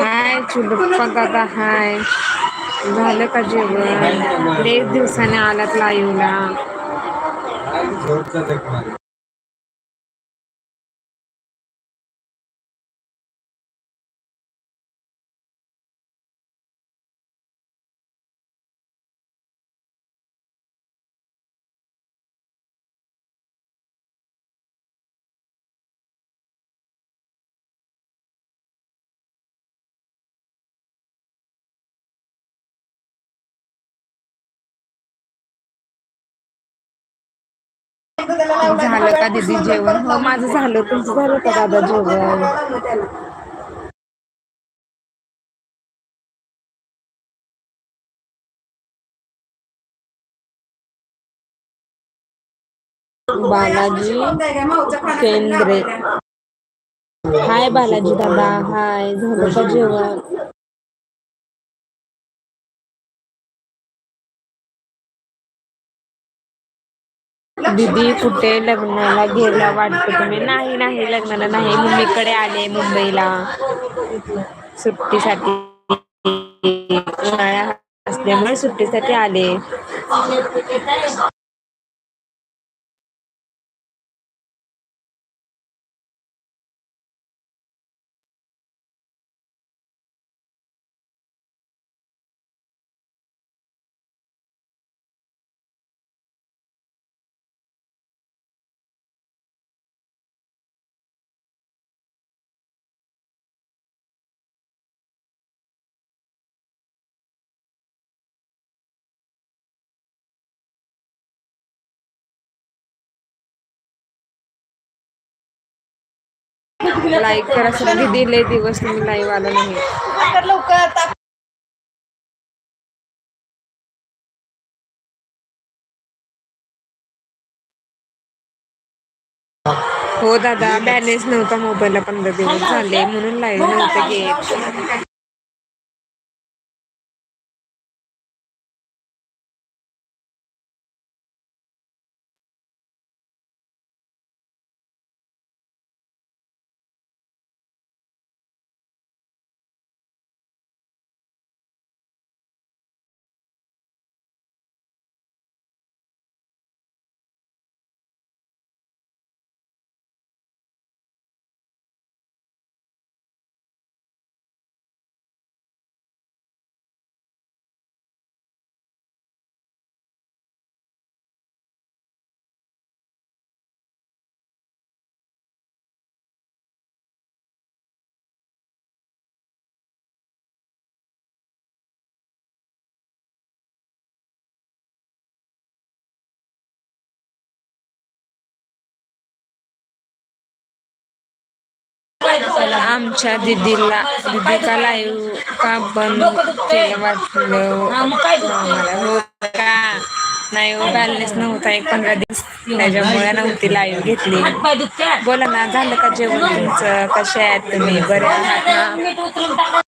हाय चुलप्पा दादा हाय. झालं का जेवण? लय दिवसाने आलात लाईवला. झालं का दिदी जेवण? हो माझं झालं. तुमचं झालं का दादा जेवण? बालाजी केंद्रे. हाय बालाजी दादा. हाय झालं का जेवण? दिदी कुठे लग्नाला गेला वाटतं तुम्ही? नाही नाही लग्नाला नाही. मम्मीकडे आले मुंबईला. सुट्टीसाठी. उन्हाळा असल्यामुळे सुट्टीसाठी आले. लाईक करा सर दिदी लय दिवस तुम्ही लाईव्ह आला नाही. हो दादा बॅलेन्स नव्हता मोबाईलला पंधरा दिवस झाले म्हणून लाईव्ह नव्हतं घेत. आमच्या दिदीला दिदीचा लाईव्ह का बंद केलं वाटलं हो का? नाही हो बॅलन्स नव्हता. एक पंधरा दिवस त्याच्यामुळे नव्हती लाईव्ह घेतली. बोला ना झालं का जेवण तुमचं? कसे आहेत तुम्ही? बरे आहात ना?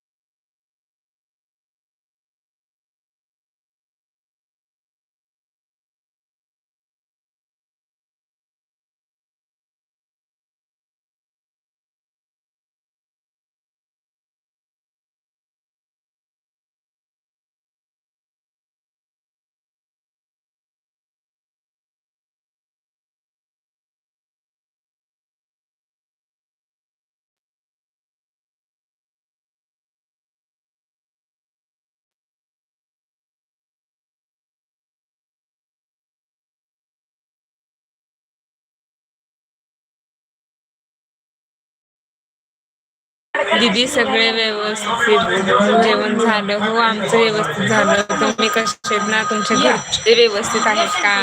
दिदी सगळे व्यवस्थित जेवण झालं. हो आमचं व्यवस्थित झालं. तुम्ही कसे ना? तुमच्या घरचे व्यवस्थित आहेत का?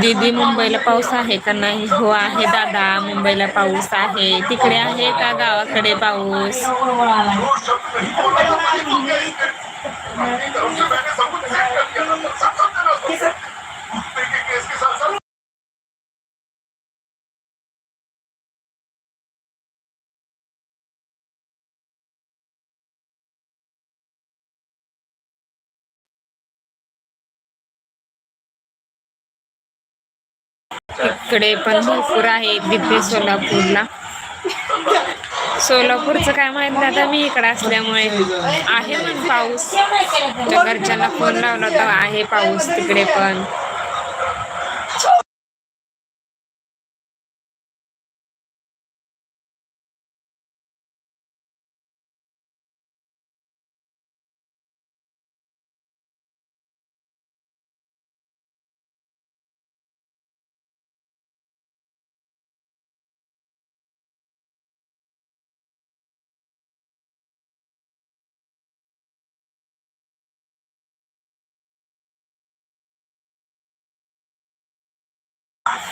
दीदी मुंबईला पाऊस आहे का नाही? हो आहे दादा मुंबईला पाऊस आहे. तिकडे आहे का गावाकडे पाऊस? इकडे पण भरपूर आहे दिव्य सोलापूरला. सोलापूरचं काय माहीत नाही आता मी इकडे असल्यामुळे आहे पण पाऊस. घरच्यांना फोन लावला तर आहे पाऊस तिकडे पण.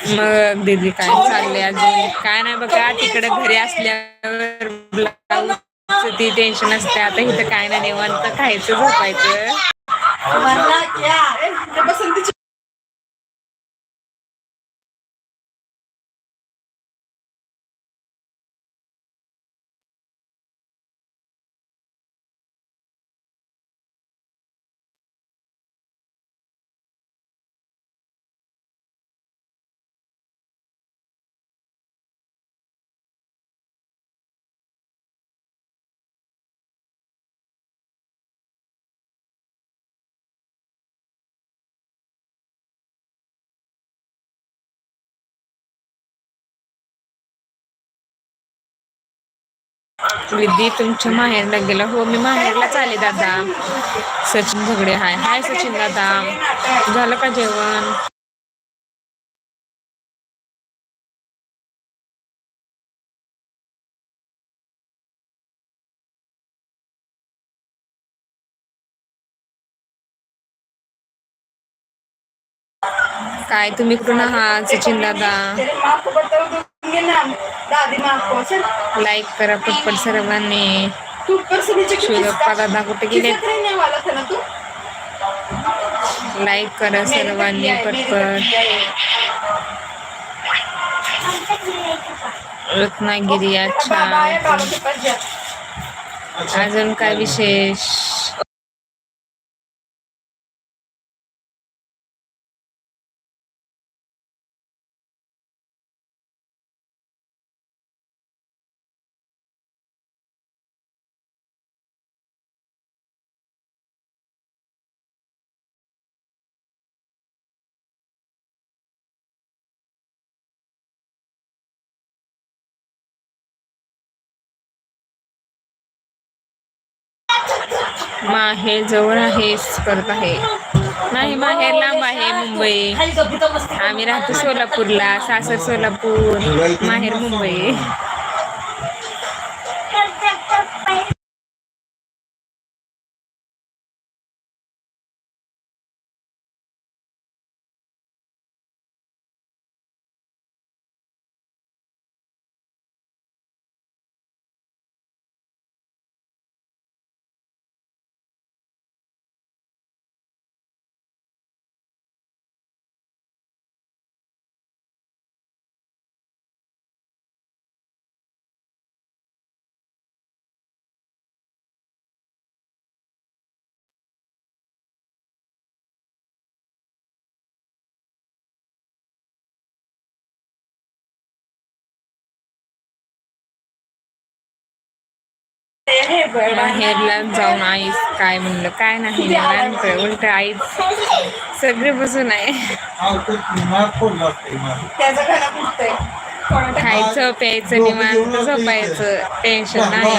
मग दीदी काय चाललंय अजून? काय नाही बघा तिकडे घरी असल्यावर ब्लाऊज ती टेन्शन असते आता इथं काय नाही निवांत खायचं झोपायचं. विद्दी तुमच्या माहेरला गेला. हो मी माहेरलाच आले दादा. सचिन झगडे हाय. हाय सचिन दादा. झालं का जेवण? काय तुम्ही कुठून आहात सचिन दादा? लाईक करा पटपट सर्वांनी. शिवप्पा दादा कुठे गेले लाईक करा सर्वांनी पटपट रत्नागिरी अच्छा अजून काय विशेष? माहेर जवळ आहे करत आहे. नाही माहेर लांब आहे मुंबई. आम्ही राहतो सोलापूरला सासर सोलापूर माहेर मुंबई. माहेरला जाऊन आईस काय म्हणलं काय नाही निवांत उलट आईच सगळे बसून आहे. खायचं प्यायचं निवांत झोपायचं. टेन्शन नाही.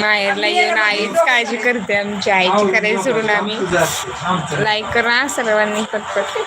माहेरला येऊन आईच काळजी करते आमची. आईची करायची सोडून आम्ही. लाईक करा सर्वांनी पटपट.